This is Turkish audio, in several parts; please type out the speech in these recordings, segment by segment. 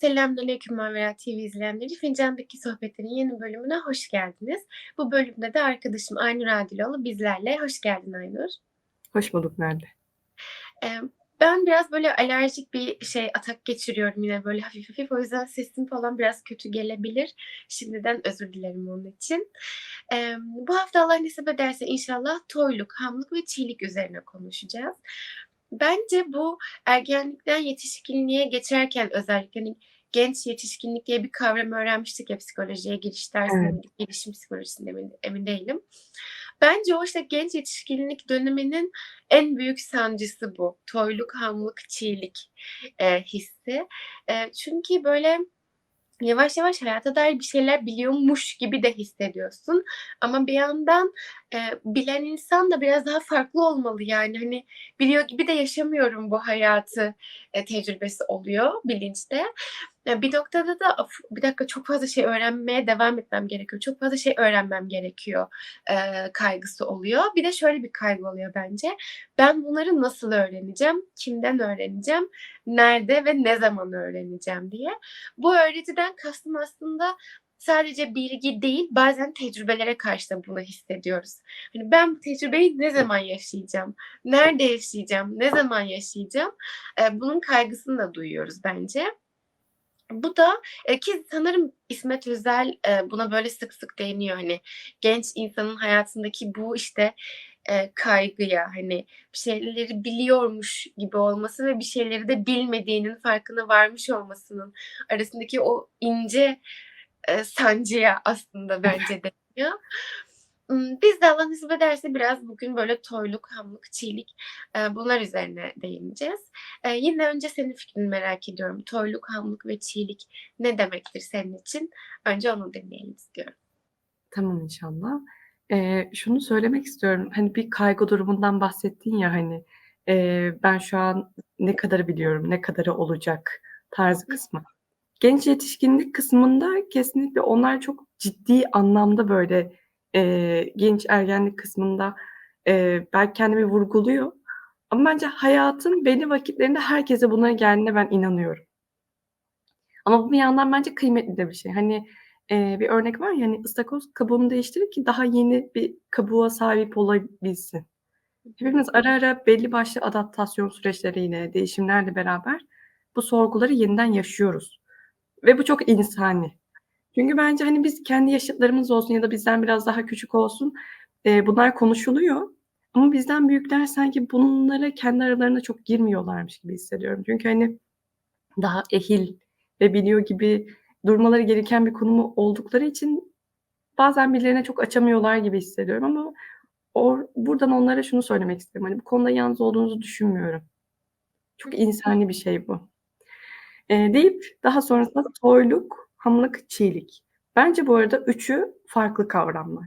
Selamünaleyküm Mavera TV izleyenleri. Fincan'daki sohbetlerin yeni bölümüne hoş geldiniz. Bu bölümde de arkadaşım Aynur Adiloğlu bizlerle. Hoş geldin Aynur. Hoş bulduk Nerede? Ben biraz böyle alerjik bir şey atak geçiriyorum yine böyle hafif hafif. O yüzden sesim falan biraz kötü gelebilir. Şimdiden özür dilerim onun için. Ee, bu hafta Allah nasip ederse inşallah toyluk, hamlık ve çiğlik üzerine konuşacağız. Bence bu ergenlikten yetişkinliğe geçerken özellikle hani genç yetişkinlik diye bir kavram öğrenmiştik ya psikolojiye giriş dersinde, Evet. gelişim psikolojisinde emin, emin değilim. Bence o işte genç yetişkinlik döneminin en büyük sancısı bu. Toyluk, hamlık, çiğlik e, hissi. E, çünkü böyle yavaş yavaş hayata dair bir şeyler biliyormuş gibi de hissediyorsun. Ama bir yandan e, bilen insan da biraz daha farklı olmalı yani. Hani biliyor gibi de yaşamıyorum bu hayatı e, tecrübesi oluyor bilinçte. E, bir noktada da "Of, bir dakika çok fazla şey öğrenmeye devam etmem gerekiyor. Çok fazla şey öğrenmem gerekiyor e, kaygısı oluyor. Bir de şöyle bir kaygı oluyor bence. Ben bunları nasıl öğreneceğim? Kimden öğreneceğim? Nerede ve ne zaman öğreneceğim diye. Bu öğretiden kastım aslında sadece bilgi değil, bazen tecrübelere karşı da bunu hissediyoruz. Hani ben bu tecrübeyi ne zaman yaşayacağım? Nerede yaşayacağım? Ne zaman yaşayacağım? Bunun kaygısını da duyuyoruz bence. Bu da e, ki sanırım İsmet Özel e, buna böyle sık sık değiniyor hani genç insanın hayatındaki bu işte e, kaygıya hani bir şeyleri biliyormuş gibi olması ve bir şeyleri de bilmediğinin farkına varmış olmasının arasındaki o ince e, sancıya aslında bence değiniyor. Biz de Allah nasip ederse biraz bugün böyle toyluk, hamlık, çiğlik e, bunlar üzerine değineceğiz. E, yine önce senin fikrini merak ediyorum. Toyluk, hamlık ve çiğlik ne demektir senin için? Önce onu dinleyelim istiyorum. Tamam inşallah. Eee, şunu söylemek istiyorum. Hani bir kaygı durumundan bahsettin ya hani eee, ben şu an ne kadarı biliyorum, ne kadarı olacak tarzı kısmı. Genç yetişkinlik kısmında kesinlikle onlar çok ciddi anlamda böyle eee, genç ergenlik kısmında eee, belki kendimi vurguluyor. Ama bence hayatın belli vakitlerinde herkese bunların geldiğine ben inanıyorum. Ama bu bir yandan bence kıymetli de bir şey. Hani eee, bir örnek var ya hani ıstakoz kabuğunu değiştirir ki daha yeni bir kabuğa sahip olabilsin. Hepimiz ara ara belli başlı adaptasyon süreçleriyle, değişimlerle beraber bu sorguları yeniden yaşıyoruz. Ve bu çok insani. Çünkü bence hani biz kendi yaşıtlarımız olsun ya da bizden biraz daha küçük olsun eee, bunlar konuşuluyor. Ama bizden büyükler sanki bunlara kendi aralarına çok girmiyorlarmış gibi hissediyorum. Çünkü hani daha ehil ve biliyor gibi durmaları gereken bir konumu oldukları için bazen birilerine çok açamıyorlar gibi hissediyorum ama or buradan onlara şunu söylemek isterim. Hani bu konuda yalnız olduğunuzu düşünmüyorum. Çok insani bir şey bu. Eee, deyip daha sonrasında toyluk, hamlık, çiğlik. Bence bu arada üçü farklı kavramlar.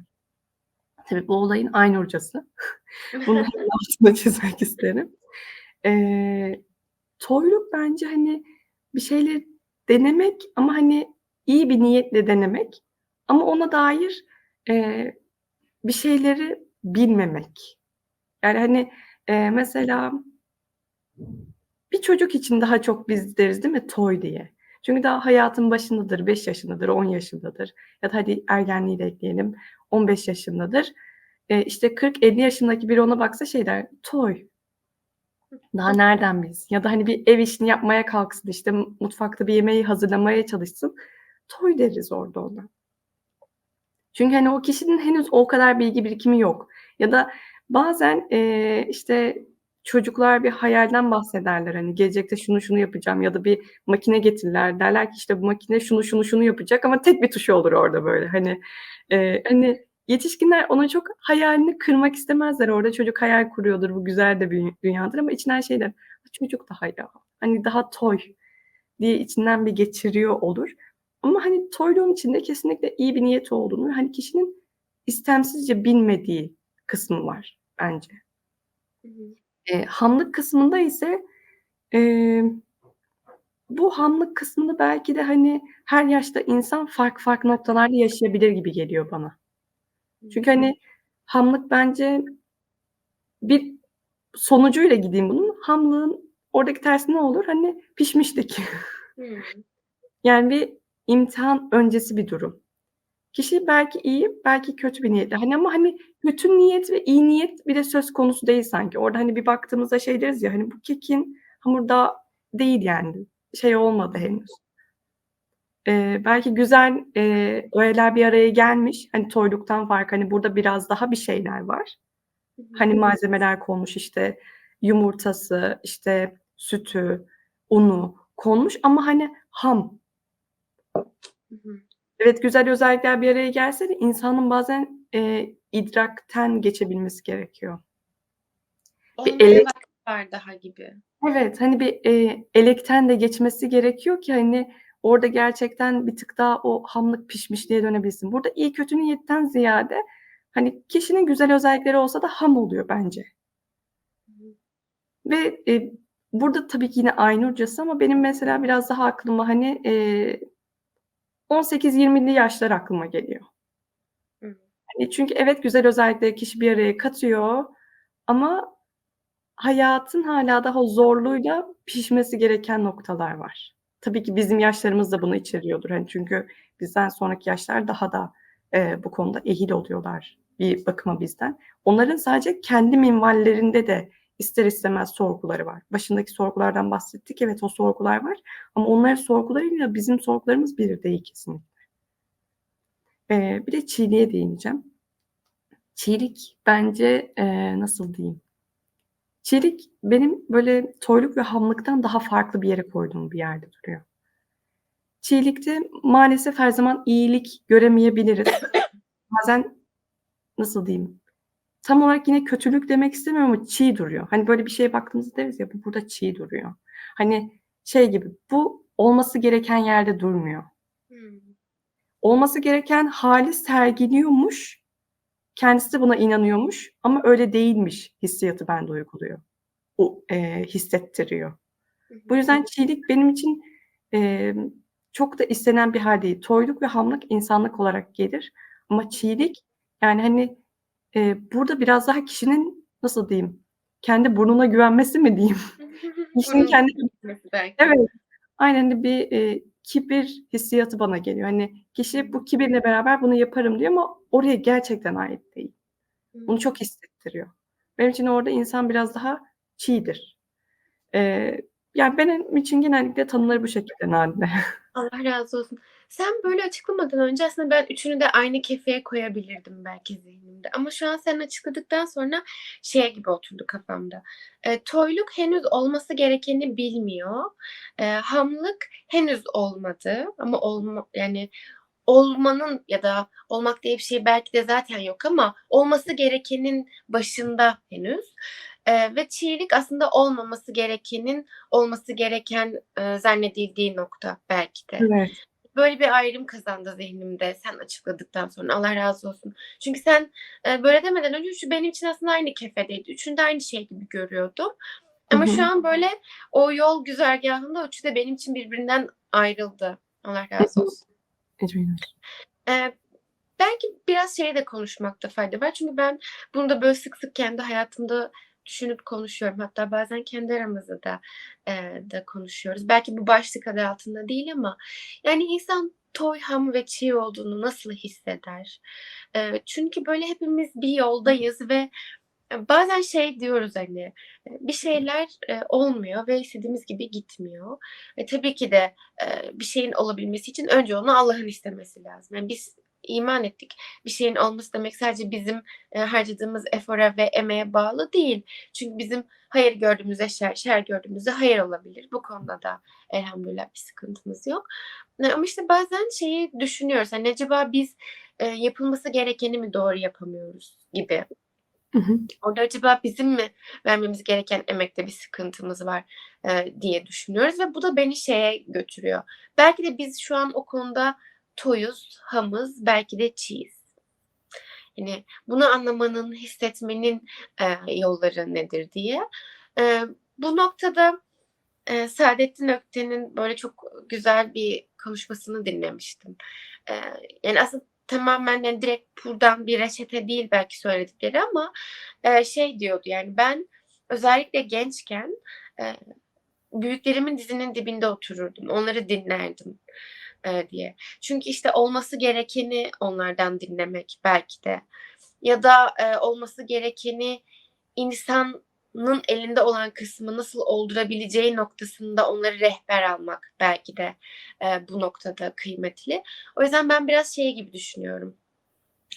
Tabii bu olayın aynurcası. Bunu hemen altını çizmek isterim. Eee, toyluk bence hani bir şeyleri denemek ama hani iyi bir niyetle denemek ama ona dair eee, bir şeyleri bilmemek. Yani hani eee, mesela bir çocuk için daha çok biz deriz değil mi toy diye. Çünkü daha hayatın başındadır, 5 yaşındadır, 10 yaşındadır ya da hadi ergenliği de ekleyelim 15 yaşındadır. Eee, işte 40-50 yaşındaki biri ona baksa şey der, toy. Daha nereden bilsin? Ya da hani bir ev işini yapmaya kalksın, işte mutfakta bir yemeği hazırlamaya çalışsın. Toy deriz orada ona. Çünkü hani o kişinin henüz o kadar bilgi birikimi yok. Ya da bazen eee, işte çocuklar bir hayalden bahsederler. Hani gelecekte şunu şunu yapacağım ya da bir makine getirirler. Derler ki işte bu makine şunu şunu şunu yapacak ama tek bir tuşu olur orada böyle. Hani eee, hani yetişkinler ona çok hayalini kırmak istemezler. Orada çocuk hayal kuruyordur. Bu güzel de bir dünyadır ama içinden şey der. Çocuk daha ya. Hani daha toy diye içinden bir geçiriyor olur. Ama hani toyluğun içinde kesinlikle iyi bir niyet olduğunu hani kişinin istemsizce bilmediği kısmı var bence. Eee, hamlık kısmında ise eee, bu hamlık kısmını belki de hani her yaşta insan farklı farklı noktalarda yaşayabilir gibi geliyor bana. Çünkü hani hamlık bence bir sonucuyla gideyim bunun. Hamlığın oradaki tersi ne olur? Hani pişmişlik. Hımm. Yani bir imtihan öncesi bir durum. Kişi belki iyi, belki kötü bir niyetle. Hani ama hani kötü niyet ve iyi niyet bir de söz konusu değil sanki. Orada hani bir baktığımızda şey deriz ya hani bu kekin hamuru daha değil yani. Şey olmadı henüz. Eee, belki güzel, eee, öğeler bir araya gelmiş. Hani toyluktan farkı hani burada biraz daha bir şeyler var. Hani malzemeler konmuş işte yumurtası, işte sütü, unu konmuş ama hani ham. Hı hı. Evet, güzel özellikler bir araya gelse de insanın bazen, eee, idrakten geçebilmesi gerekiyor. Bir Onlara elek vakit var daha gibi. Evet, hani bir, eee, elekten de geçmesi gerekiyor ki hani orada gerçekten bir tık daha o hamlık pişmişliğe dönebilsin. Burada iyi kötü niyetten ziyade hani kişinin güzel özellikleri olsa da ham oluyor bence. Ve, eee, burada tabii ki yine aynurcası ama benim mesela biraz daha aklıma hani, eee, 18-20'li yaşlar aklıma geliyor. Hani çünkü evet, güzel özellikleri kişi bir araya katıyor ama hayatın hâlâ daha zorluğuyla pişmesi gereken noktalar var. Tabii ki bizim yaşlarımız da bunu içeriyordur. Hani çünkü bizden sonraki yaşlar daha da, eee, bu konuda ehil oluyorlar bir bakıma bizden. Onların sadece kendi minvallerinde de ister istemez sorguları var. Başındaki sorgulardan bahsettik. Evet, o sorgular var ama onların sorgularıyla bizim sorgularımız bir değil kesinlikle. Eee, bir de çiğliğe değineceğim. Çiğlik bence, eee, nasıl diyeyim? Çiğlik benim böyle toyluk ve hamlıktan daha farklı bir yere koyduğum bir yerde duruyor. Çiğlikte maalesef her zaman iyilik göremeyebiliriz. Bazen nasıl diyeyim? Tam olarak yine kötülük demek istemiyorum ama çiğ duruyor. Hani böyle bir şeye baktığımızda deriz ya, bu burada çiğ duruyor. Hani şey gibi, bu olması gereken yerde durmuyor. Hımm. Olması gereken hâli sergiliyormuş, kendisi de buna inanıyormuş ama öyle değilmiş hissiyatı bende uyguluyor. O, eee, hissettiriyor. Bu yüzden çiğlik benim için, emm, çok da istenen bir hâl değil. Toyluk ve hamlık insanlık olarak gelir ama çiğlik, yani, hani, eee, burada biraz daha kişinin nasıl diyeyim, kendi burnuna güvenmesi mi diyeyim? Kişinin kendi. Evet, aynen hani bir, eee, kibir hissiyatı bana geliyor. Hani kişi bu kibirle beraber bunu yaparım diyor ama oraya gerçekten ait değil. Bunu Hımm. çok hissettiriyor. Benim için orada insan biraz daha çiğdir. Eee, yani benim için genellikle tanımları bu şekilde Nadide. Allah razı olsun. Sen böyle açıklamadan önce aslında ben üçünü de aynı kefeye koyabilirdim belki zihnimde ama şu an sen açıkladıktan sonra şey gibi oturdu kafamda. Eee, toyluk henüz olması gerekeni bilmiyor. Eee, hamlık henüz olmadı ama olma yani olmanın ya da olmak diye bir şey belki de zaten yok ama olması gerekenin başında henüz. Eee, ve çiğlik aslında olmaması gerekenin olması gereken, eee, zannedildiği nokta belki de. Evet. Böyle bir ayrım kazandı zihnimde sen açıkladıktan sonra. Allah razı olsun. Çünkü sen, eee, böyle demeden önce üçü benim için aslında aynı kefedeydi. Üçünü de aynı şey gibi görüyordum ama şu an böyle o yol güzergâhında üçü de benim için birbirinden ayrıldı. Allah razı olsun. Eee, belki biraz şeyi de konuşmakta fayda var. Çünkü ben bunu da böyle sık sık kendi hayatımda düşünüp konuşuyorum. Hatta bazen kendi aramızda da, eee, da konuşuyoruz. Belki bu başlık adı altında değil ama yani insan toy, ham ve çiğ olduğunu nasıl hisseder? Eee, çünkü böyle hepimiz bir yoldayız ve, eee, bazen şey diyoruz hani, eee, bir şeyler, eee, olmuyor ve istediğimiz gibi gitmiyor. E, tabii ki de, eee, bir şeyin olabilmesi için önce onu Allah'ın istemesi lazım. Yani biz iman ettik. Bir şeyin olması demek sadece bizim, eee, harcadığımız efora ve emeğe bağlı değil. Çünkü bizim hayır gördüğümüzde şer, şer gördüğümüzde hayır olabilir. Bu konuda da elhamdülillah bir sıkıntımız yok. Eee, ama işte bazen şeyi düşünüyoruz, hani acaba biz, eee, yapılması gerekeni mi doğru yapamıyoruz gibi. Hı hı. Orada acaba bizim mi vermemiz gereken emekte bir sıkıntımız var, eee, diye düşünüyoruz ve bu da beni şeye götürüyor. Belki de biz şu an o konuda toyuz, hamız, belki de çiğiz. Hani bunu anlamanın, hissetmenin, eee, yolları nedir diye. Eee, bu noktada, eee, Saadettin Ökten'in böyle çok güzel bir konuşmasını dinlemiştim. Eee, yani aslında tamamen yani direkt buradan bir reçete değil belki söyledikleri ama, eee, şey diyordu yani ben özellikle gençken, eee, büyüklerimin dizinin dibinde otururdum. Onları dinlerdim, eee, diye. Çünkü, işte, olması gerekeni onlardan dinlemek belki de ya da, eee, olması gerekeni insanın elinde olan kısmı nasıl oldurabileceği noktasında onları rehber almak belki de, eee, bu noktada kıymetli. O yüzden ben biraz şey gibi düşünüyorum.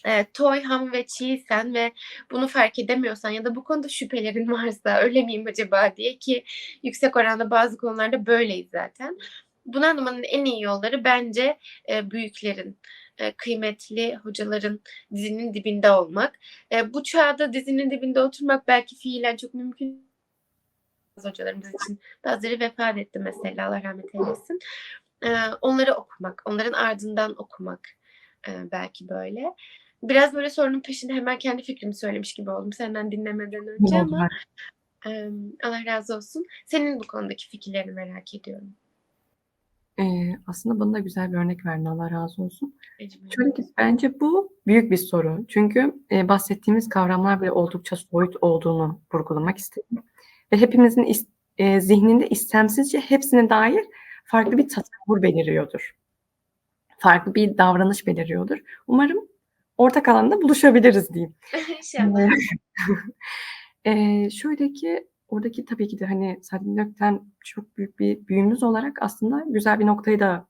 Eee, toy, ham ve çiğsen ve bunu fark edemiyorsan ya da bu konuda şüphelerin varsa öyle miyim acaba diye ki yüksek oranda bazı konularda böyleyiz zaten. Bunu anlamanın en iyi yolları bence, eee, büyüklerin, eee, kıymetli hocaların dizinin dibinde olmak. Eee, bu çağda dizinin dibinde oturmak belki fiilen çok mümkün hocalarımız için. Bazıları vefat etti mesela, Allah rahmet eylesin. Eee, onları okumak, onların ardından okumak, eee, belki böyle. Biraz böyle sorunun peşinde hemen kendi fikrimi söylemiş gibi oldum senden dinlemeden önce ama, Allah razı olsun. Senin bu konudaki fikirlerini merak ediyorum. Eee, aslında bana da güzel bir örnek verdin, Allah razı olsun. Şöyle ki bence bu büyük bir sorun. Çünkü, eee, bahsettiğimiz kavramlar bile oldukça soyut olduğunu vurgulamak istedim ve hepimizin is eee, zihninde istemsizce hepsine dair farklı bir tasavvur beliriyordur. Farklı bir davranış beliriyordur. Umarım ortak alanda buluşabiliriz diyeyim. İnşallah. Eee, şöyle ki oradaki tabii ki de, hani, Gökten çok büyük bir büyüğümüz olarak aslında güzel bir noktayı da,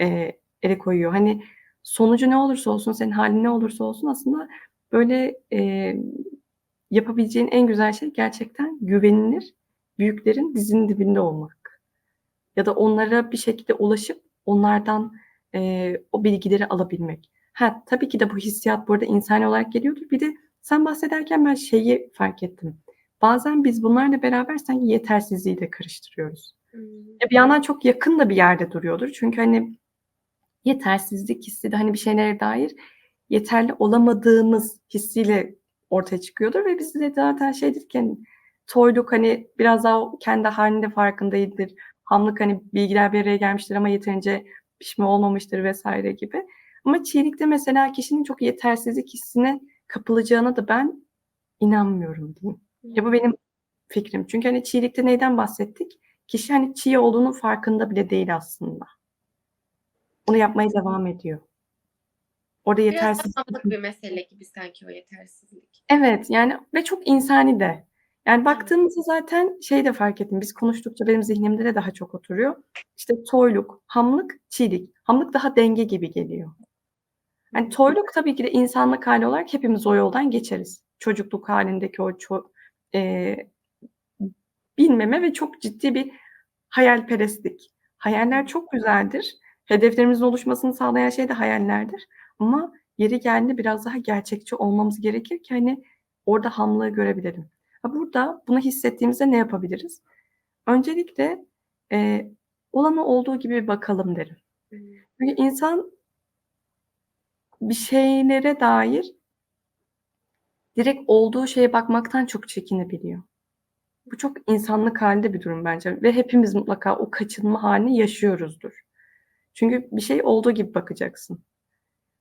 eee, ele koyuyor. Hani, sonucu ne olursa olsun, senin hâlin ne olursa olsun aslında böyle, eee, yapabileceğin en güzel şey gerçekten güvenilir büyüklerin dizinin dibinde olmak ya da onlara bir şekilde ulaşıp onlardan, eee, o bilgileri alabilmek. Ha, tabii ki de bu hissiyat bu arada insani olarak geliyordur. Bir de sen bahsederken ben şeyi fark ettim. Bazen biz bunlarla beraber sanki yetersizliği de karıştırıyoruz. Hımm. Ya, bir yandan çok yakın da bir yerde duruyordur. Çünkü, hani, yetersizlik hissi de, hani, bir şeylere dair yeterli olamadığımız hissiyle ortaya çıkıyordur ve bizde de zaten şeydir ki, hani, toyluk, hani, biraz daha kendi hâlinin de farkında değildir. Hamlık, hani, bilgiler bir araya gelmiştir ama yeterince pişme olmamıştır vs. gibi. Ama çiğlikte mesela kişinin çok yetersizlik hissine kapılacağına da ben inanmıyorum diyeyim. Ya, bu benim fikrim. Çünkü, hani, çiğlikte neyden bahsettik? Kişi, hani, çiğ olduğunun farkında bile değil aslında. Onu yapmaya devam ediyor. Orada Biraz yetersizlik zamanlık bir mesele gibi sanki o yetersizlik. Evet, yani ve çok insani de. Yani baktığımızda zaten şeyi de fark ettim. Biz konuştukça benim zihnimde de daha çok oturuyor. İşte toyluk, hamlık, çiğlik. Hamlık daha denge gibi geliyor. Hani, toyluk tabii ki de insanlık hâli olarak hepimiz o yoldan geçeriz. Çocukluk hâlindeki o ço eee, bilmeme ve çok ciddi bir hayalperestlik. Hayaller çok güzeldir. Hedeflerimizin oluşmasını sağlayan şey de hayallerdir ama yeri geldiğinde biraz daha gerçekçi olmamız gerekir ki, hani, orada hamlığı görebilelim. Ha, burada bunu hissettiğimizde ne yapabiliriz? Öncelikle, eee, olana olduğu gibi bakalım derim. Çünkü insan bir şeylere dair direkt olduğu şeye bakmaktan çok çekinebiliyor. Bu çok insanlık hâlinde bir durum bence ve hepimiz mutlaka o kaçınma hâlini yaşıyoruzdur. Çünkü bir şeye olduğu gibi bakacaksın.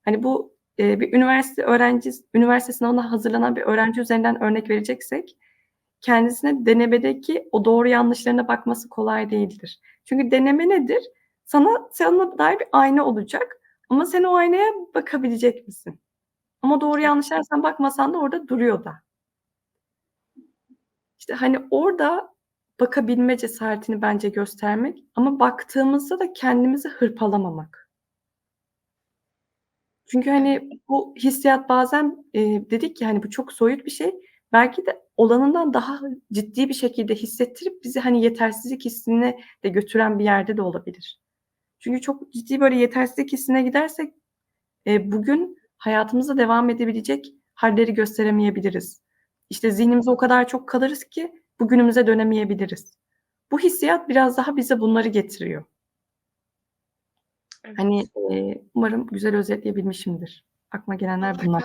Hani, bu, eee, bir üniversite öğrencis üniversite sınavına hazırlanan bir öğrenci üzerinden örnek vereceksek kendisine denemedeki o doğru yanlışlarına bakması kolay değildir. Çünkü deneme nedir? Sana sana dair bir ayna olacak ama sen o aynaya bakabilecek misin? Ama doğru yanlışlara sen bakmasan da orada duruyor da. İşte, hani, orada bakabilme cesaretini bence göstermek ama baktığımızda da kendimizi hırpalamamak. Çünkü, hani, bu hissiyat bazen, eee, dedik ya, hani, bu çok soyut bir şey. Belki de olanından daha ciddi bir şekilde hissettirip bizi, hani, yetersizlik hissine de götüren bir yerde de olabilir. Çünkü çok ciddi böyle yetersizlik hissine gidersek, eee, bugün hayatımıza devam edebilecek hâlleri gösteremeyebiliriz. İşte, zihnimize o kadar çok kalırız ki bugünümüze dönemeyebiliriz. Bu hissiyat biraz daha bize bunları getiriyor. Hani, Evet. eee, umarım güzel özetleyebilmişimdir. Aklıma gelenler bunlar.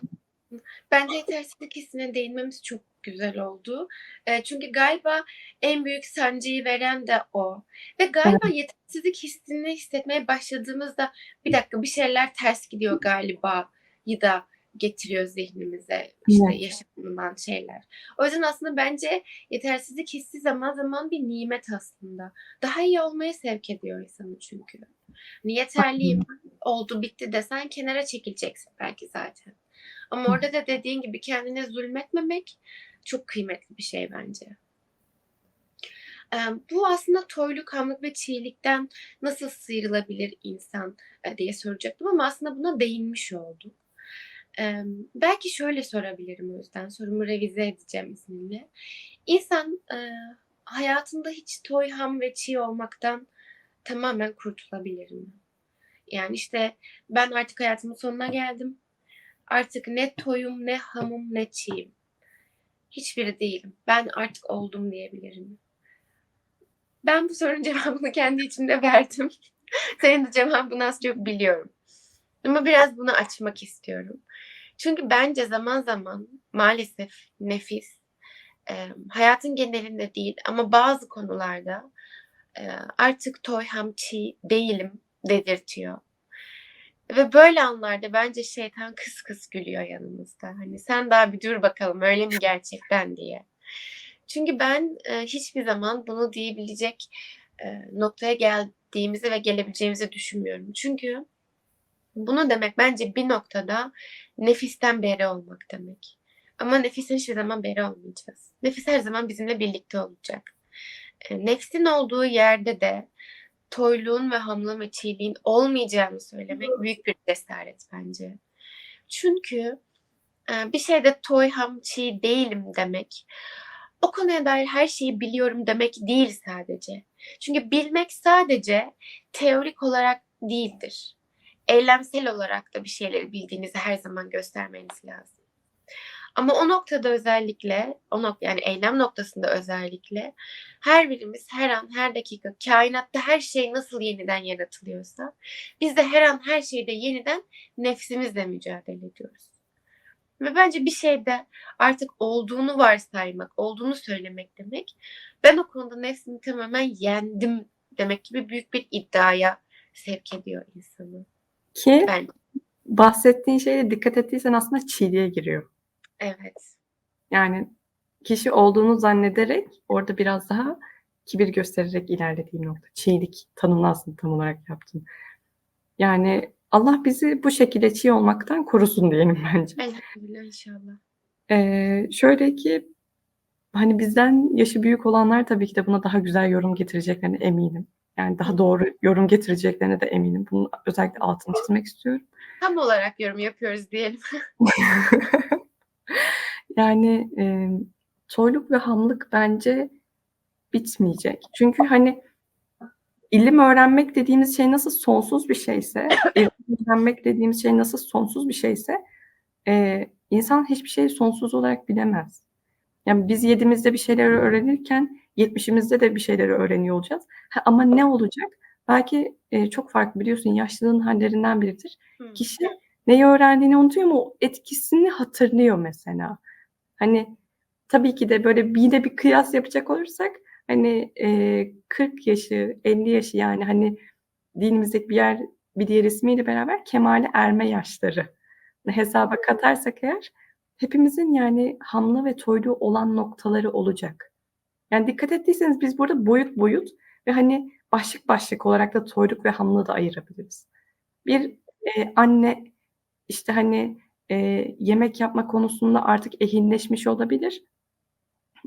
Bence yetersizlik hissine değinmemiz çok güzel oldu. Eee, çünkü galiba en büyük sancıyı veren de o ve galiba Evet. yetersizlik hissini hissetmeye başladığımızda "Bir dakika, bir şeyler ters gidiyor galiba"yı da getiriyor zihnimize işte Evet. yaşanılan şeyler. O yüzden aslında bence yetersizlik hissi zaman zaman bir nimet aslında. Daha iyi olmaya sevk ediyor insanı çünkü. Hani yeterliyim, oldu bitti desen kenara çekileceksin belki zaten. Ama orada da dediğin gibi kendine zulmetmemek çok kıymetli bir şey bence. Bu aslında toyluk, hamlık ve çiğlikten nasıl sıyrılabilir insan, diye soracaktım ama aslında buna değinmiş olduk. Emm, belki şöyle sorabilirim o yüzden, sorumu revize edeceğim izninle. İnsan, eee, hayatında hiç toy, ham ve çiğ olmaktan tamamen kurtulabilir mi? Yani, işte, ben artık hayatımın sonuna geldim. Artık ne toyum, ne hamım, ne çiğim. Hiçbiri değilim. Ben artık oldum diyebilir mi? Ben bu sorunun cevabını kendi içimde verdim. Senin de cevabını az çok biliyorum. Ama biraz bunu açmak istiyorum. Çünkü bence zaman zaman maalesef nefis, emm, hayatın genelinde değil ama bazı konularda, eee, artık toy, ham, çiğ değilim dedirtiyor. Ve böyle anlarda bence şeytan kıs kıs gülüyor yanımızda. Hani sen daha bir dur bakalım öyle mi gerçekten diye. Çünkü ben, eee, hiçbir zaman bunu diyebilecek, eee, noktaya geldiğimizi ve gelebileceğimizi düşünmüyorum. Çünkü bunu demek bence bir noktada nefisten beri olmak demek. Ama nefisten hiçbir zaman beri olmayacağız. Nefis her zaman bizimle birlikte olacak. Eee, nefsin olduğu yerde de toyluğun ve hamlığın ve çiğliğin olmayacağını söylemek büyük bir cesaret bence. Çünkü, eee, bir şeyde toy, ham, çiğ değilim demek, o konuya dair her şeyi biliyorum demek değil sadece. Çünkü bilmek sadece teorik olarak değildir. Eylemsel olarak da bir şeyleri bildiğinizi her zaman göstermeniz lazım. Ama o noktada özellikle, o nok yani eylem noktasında özellikle her birimiz her an, her dakika kainatta her şey nasıl yeniden yaratılıyorsa biz de her an her şeyde yeniden nefsimizle mücadele ediyoruz. Ve bence bir şeyde artık olduğunu varsaymak, olduğunu söylemek demek, ben o konuda nefsimi tamamen yendim demek gibi büyük bir iddiaya sevk ediyor insanı. Ki Bence. bahsettiğin şeye dikkat ettiysen aslında çiğliğe giriyor. Evet. Yani kişi olduğunu zannederek orada biraz daha kibir göstererek ilerlediğim nokta. Çiğlik tanımını aslında tam olarak yaptın. Yani Allah bizi bu şekilde çiğ olmaktan korusun diyelim bence. Elhamdülillah inşallah. Eee, şöyle ki hani bizden yaşı büyük olanlar tabii ki de buna daha güzel yorum getireceklerine eminim. Yani daha doğru yorum getireceklerine de eminim. Bunun özellikle altını çizmek istiyorum. Tam olarak yorum yapıyoruz diyelim. Yani, emm, toyluk ve hamlık bence bitmeyecek. Çünkü, hani, ilim öğrenmek dediğimiz şey nasıl sonsuz bir şeyse, ilim öğrenmek dediğimiz şey nasıl sonsuz bir şeyse, eee, insan hiçbir şeyi sonsuz olarak bilemez. Yani biz 7'mizde bir şeyleri öğrenirken 70'imizde de bir şeyleri öğreniyor olacağız. Ha, ama ne olacak? Belki, eee, çok farklı biliyorsun yaşlılığın hallerinden biridir. Hıı. Kişi neyi öğrendiğini unutuyor ama o etkisini hatırlıyor mesela. Hani, tabii ki de böyle bir de bir kıyas yapacak olursak, hani, eee, 40 yaşı, 50 yaşı yani, hani, dinimizdeki bir yer bir diğer ismiyle beraber kemale erme yaşları hesaba katarsak eğer hepimizin yani hamlı ve toyluğu olan noktaları olacak. Yani dikkat ettiyseniz biz burada boyut boyut ve, hani, başlık başlık olarak da toyluk ve hamlığı da ayırabiliriz. Bir, eee, anne, işte, hani, eee, yemek yapma konusunda artık ehilleşmiş olabilir.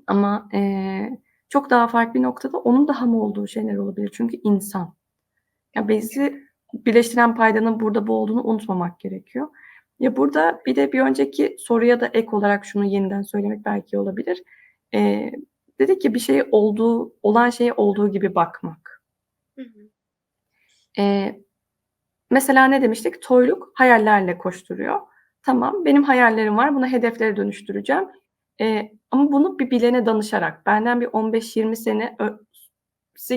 Ama, eee, çok daha farklı bir noktada onun da ham olduğu şeyler olabilir. Çünkü insan. Ya, bizi birleştiren paydanın burada bu olduğunu unutmamak gerekiyor. Ya, burada bir de bir önceki soruya da ek olarak şunu yeniden söylemek belki olabilir. Eee, dedik ya bir şeye olduğu olan şeye olduğu gibi bakmak. Hı hı. Eee, mesela ne demiştik? Toyluk hayallerle koşturuyor. Tamam, benim hayallerim var, bunu hedeflere dönüştüreceğim. Eee, ama bunu bir bilene danışarak, benden bir 15-20 sene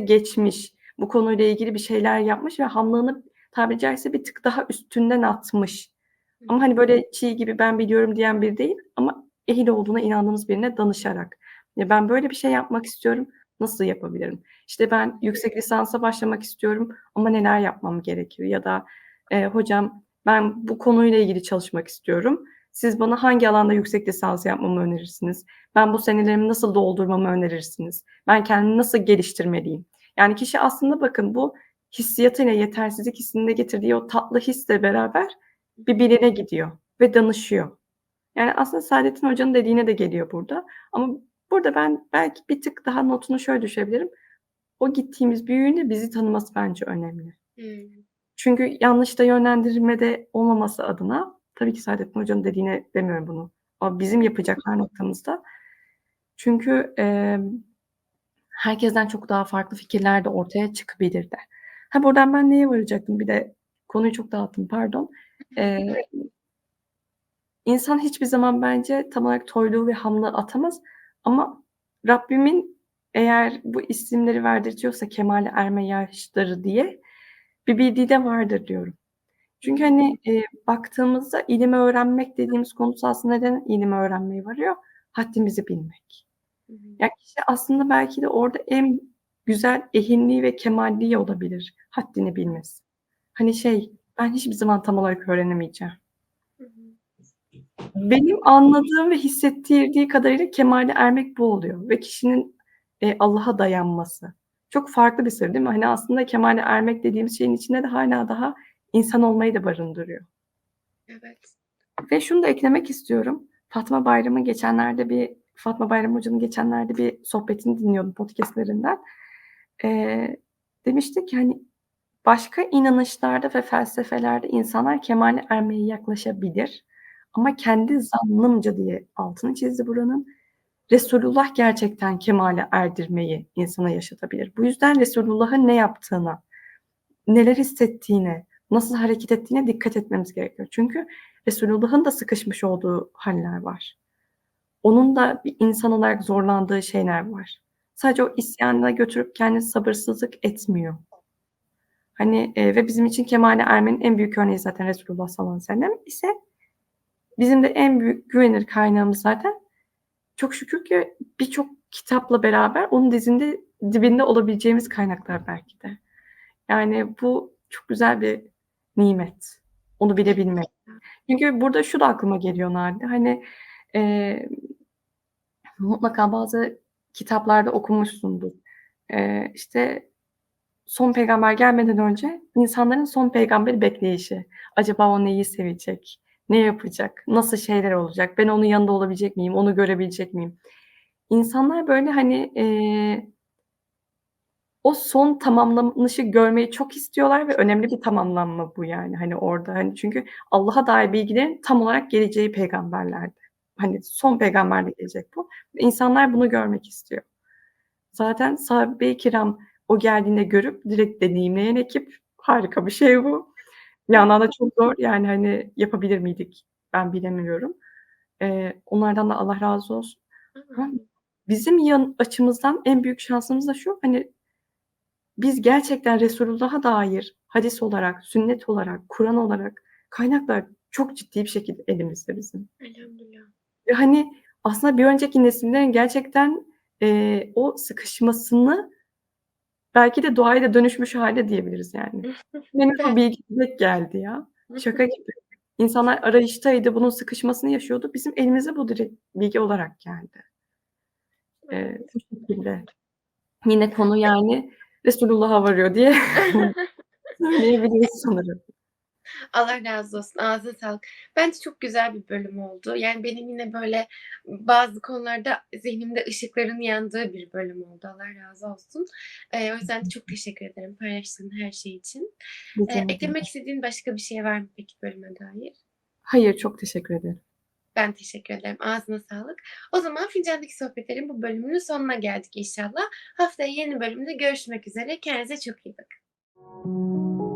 geçmiş, bu konuyla ilgili bir şeyler yapmış ve hamlığını tabiri caizse bir tık daha üstünden atmış. Ama, hani, böyle çiğ gibi ben biliyorum diyen biri değil ama ehil olduğuna inandığımız birine danışarak. Ya, ben böyle bir şey yapmak istiyorum, nasıl yapabilirim? İşte, ben yüksek lisansa başlamak istiyorum ama neler yapmam gerekiyor? Ya da, eee, hocam ben bu konuyla ilgili çalışmak istiyorum. Siz bana hangi alanda yüksek lisans yapmamı önerirsiniz? Ben bu senelerimi nasıl doldurmamı önerirsiniz? Ben kendimi nasıl geliştirmeliyim? Yani kişi aslında bakın bu hissiyatıyla yetersizlik hissinin de getirdiği o tatlı hisle beraber bir birine gidiyor ve danışıyor. Yani aslında Saadettin Hoca'nın dediğine de geliyor burada. Ama burada ben belki bir tık daha notunu şöyle düşebilirim. O gittiğimiz büyüğün de bizi tanıması bence önemli. Hımm. Çünkü yanlış da yönlendirmede olmaması adına tabii ki Saadettin Hoca'nın dediğine demiyorum bunu. Ama bizim yapacaklar noktamızda. Çünkü, emm, herkesten çok daha farklı fikirler de ortaya çıkabilirdi. Ha, buradan ben neye varacaktım? Bir de konuyu çok dağıttım, pardon. Eee İnsan hiçbir zaman bence tam olarak toyluğu ve hamlığı atamaz ama Rabbimin eğer bu isimleri verdirtiyorsa kemale erme yaşları diye bir bildiği de vardır diyorum. Çünkü, hani, eee, baktığımızda ilim öğrenmek dediğimiz konusu aslında neden ilim öğrenmeye varıyor? Haddimizi bilmek. Ya, kişi aslında belki de orada en güzel ehinliği ve kemâlliği olabilir, haddini bilmesi. Hani, şey, ben hiçbir zaman tam olarak öğrenemeyeceğim. Benim anladığım ve hissettirdiği kadarıyla kemale ermek bu oluyor ve kişinin, eee, Allah'a dayanması. Çok farklı bir sır değil mi? Hani, aslında kemale ermek dediğimiz şeyin içinde de hâlâ daha insan olmayı da barındırıyor. Evet. Ve şunu da eklemek istiyorum. Fatma Bayram'ın geçenlerde bir Fatma Bayram Hoca'nın geçenlerde bir sohbetini dinliyordum podcast'lerinden. Eee, demişti ki, hani, başka inanışlarda ve felsefelerde insanlar kemale ermeye yaklaşabilir ama kendi zannımca diye altını çizdi buranın, Resulullah gerçekten kemale erdirmeyi insana yaşatabilir. Bu yüzden Resulullah'ın ne yaptığına, neler hissettiğine, nasıl hareket ettiğine dikkat etmemiz gerekiyor. Çünkü Resulullah'ın da sıkışmış olduğu hâller var. Onun da bir insan olarak zorlandığı şeyler var. Sadece o isyana götürüp kendini sabırsızlık etmiyor. Hani, eee, ve bizim için kemale ermenin en büyük örneği zaten Resulullah sallallahu aleyhi ve sellem ise bizim de en büyük güvenilir kaynağımız zaten çok şükür ki birçok kitapla beraber onun dizinde dibinde olabileceğimiz kaynaklar belki de. Yani bu çok güzel bir nimet, onu bilebilmek. Çünkü burada şu da aklıma geliyor Nadide, hani, eee, mutlaka bazı kitaplarda okumuşsundur. Eee, işte, son peygamber gelmeden önce insanların son peygamberi bekleyişi. Acaba o neyi sevecek, ne yapacak, nasıl şeyler olacak, ben onun yanında olabilecek miyim, onu görebilecek miyim? İnsanlar böyle, hani, eee o son tamamlanışı görmeyi çok istiyorlar ve önemli bir tamamlanma bu yani, hani, orada. Hani, çünkü Allah'a dair bilgilerin tam olarak geleceği peygamberlerde. Hani, son peygamber de gelecek bu. İnsanlar bunu görmek istiyor. Zaten sahabe-i kiram o geldiğinde görüp direkt deneyimleyen ekip. Harika bir şey bu. Bir yandan da çok zor. Yani, hani, yapabilir miydik? Ben bilemiyorum. Eee, onlardan da Allah razı olsun. Ama bizim yan açımızdan en büyük şansımız da şu, hani, biz gerçekten Resulullah'a dair hadis olarak, sünnet olarak, Kur'an olarak kaynaklar çok ciddi bir şekilde elimizde bizim. Elhamdülillah. Ve, hani, aslında bir önceki nesillerin gerçekten, eee, o sıkışmasını belki de duayla dönüşmüş hâli diyebiliriz yani. Henüz o bilgi direkt geldi ya. Şaka gibi. İnsanlar arayıştaydı, bunun sıkışmasını yaşıyordu. Bizim elimize bu direkt bilgi olarak geldi. Eee, bu şekilde. Yine konu yani Resulullah'a varıyor diye söyleyebiliriz sanırım. Allah razı olsun, ağzına sağlık. Bence çok güzel bir bölüm oldu. Yani benim yine böyle bazı konularda zihnimde ışıkların yandığı bir bölüm oldu. Allah razı olsun. Eee, o yüzden çok teşekkür ederim paylaştığın her şey için. Ederim. eklemek istediğin başka bir şey var mı peki bölüme dair? Hayır, çok teşekkür ederim. Ben teşekkür ederim. Ağzına sağlık. O zaman Fincan'daki sohbetlerin bu bölümünün sonuna geldik inşallah. Haftaya yeni bölümde görüşmek üzere. Kendinize çok iyi bakın.